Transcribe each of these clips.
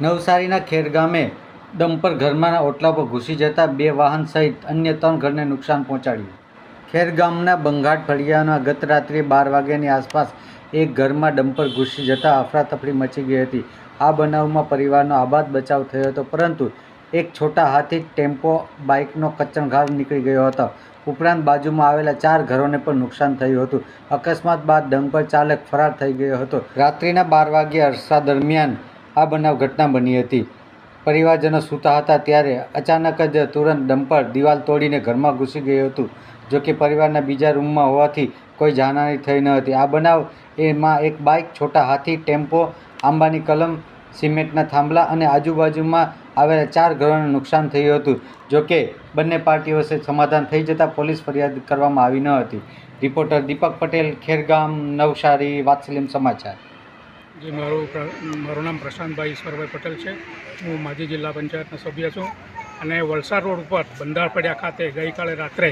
નવસારીના ખેરગામે ડમ્પર ઘરમાંના ઓટલા પર ઘૂસી જતા બે વાહન સહિત અન્ય ત્રણ ઘરને નુકસાન પહોંચાડ્યું. ખેરગામના બંઘાટ ફળિયાના ગત રાત્રે બાર વાગ્યાની આસપાસ એક ઘરમાં ડમ્પર ઘૂસી જતા અફરાતફરી મચી ગઈ હતી. આ બનાવમાં પરિવારનો આબાદ બચાવ થયો હતો, પરંતુ એક છોટા હાથી ટેમ્પો બાઇકનો કચ્ચણઘાટ નીકળી ગયો હતો. ઉપરાંત બાજુમાં આવેલા ચાર ઘરોને પણ નુકસાન થયું હતું. અકસ્માત બાદ ડમ્પર ચાલક ફરાર થઈ ગયો હતો. રાત્રિના બાર વાગ્યે અરસા દરમિયાન આ બનાવ ઘટના બની હતી. પરિવારજનો સૂતા હતા ત્યારે અચાનક જ તુરંત ડમ્પર દિવાલ તોડીને ઘરમાં ઘૂસી ગયું હતું. જોકે પરિવારના બીજા રૂમમાં હોવાથી કોઈ જાનહાની થઈ ન હતી. આ બનાવ એમાં એક બાઇક છોટા હાથી, ટેમ્પો, આંબાની કલમ, સિમેન્ટના થાંભલા અને આજુબાજુમાં આવેલા ચાર ઘરોને નુકસાન થયું હતું. જોકે બંને પાર્ટીઓ વચ્ચે સમાધાન થઈ જતાં પોલીસ ફરિયાદ કરવામાં આવી ન હતી. રિપોર્ટર દીપક પટેલ, ખેરગામ, નવસારી વાત્સલ્યમ સમાચાર. જે મારું મારું નામ પ્રશાંતભાઈ ઈશ્વરભાઈ પટેલ છે. હું માજી જિલ્લા પંચાયતના સભ્ય છું અને વલસાડ રોડ ઉપર બંધારપડિયા ખાતે ગઈકાલે રાત્રે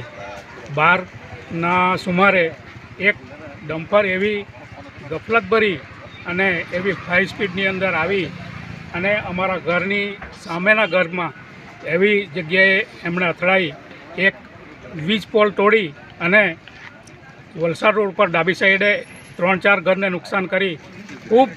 બારના સુમારે એક ડમ્પર એવી ગફલત ભરી અને એવી હાઈ સ્પીડની અંદર આવી અને અમારા ઘરની સામેના ઘરમાં એવી જગ્યાએ એમણે અથડાઈ, એક વીજ પોલ તોડી અને વલસાડ રોડ પર ડાબી સાઈડે ત્રણ ચાર ઘરને નુકસાન કરી ખૂબ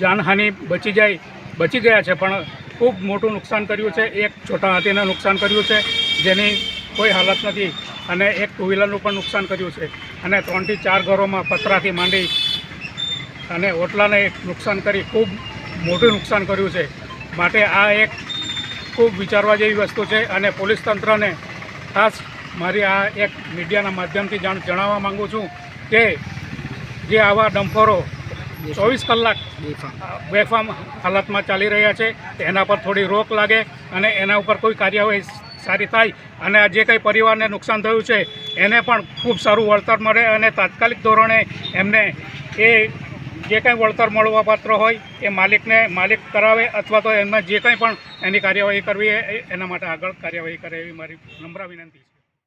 જાનહાનિ બચી જાય, બચી ગયા છે, પણ ખૂબ મોટું નુકસાન કર્યું છે, એક છોટા હાથીને નુકસાન કર્યું છે, જેની કોઈ હાલત નથી, અને એક ટુ વ્હીલરનું પણ નુકસાન કર્યું છે, અને ત્રણથી ચાર ઘરોમાં પતરાથી માંડી અને ઓટલાને એક નુકસાન કરી ખૂબ મોટું નુકસાન કર્યું છે. માટે આ એક ખૂબ વિચારવા જેવી વસ્તુ છે, અને પોલીસ તંત્રને ખાસ મારી આ એક મીડિયાના માધ્યમથી જાણ જણાવવા માગું છું કે જે આવા ડમ્પરો ચોવીસ કલાક બેફામ હાલતમાં ચાલી રહ્યા છે, એના પર થોડી રોક લાગે અને એના ઉપર કોઈ કાર્યવાહી સારી થાય અને આ જે કંઈ પરિવારને નુકસાન થયું છે, એને પણ ખૂબ સારું વળતર મળે અને તાત્કાલિક ધોરણે એમને એ જે કંઈ વળતર મળવા પાત્ર હોય, એ માલિકને માલિક કરાવે અથવા તો એમાં જે કંઈ પણ એની કાર્યવાહી કરવી એના માટે આગળ કાર્યવાહી કરે એવી મારી નમ્ર વિનંતી છે.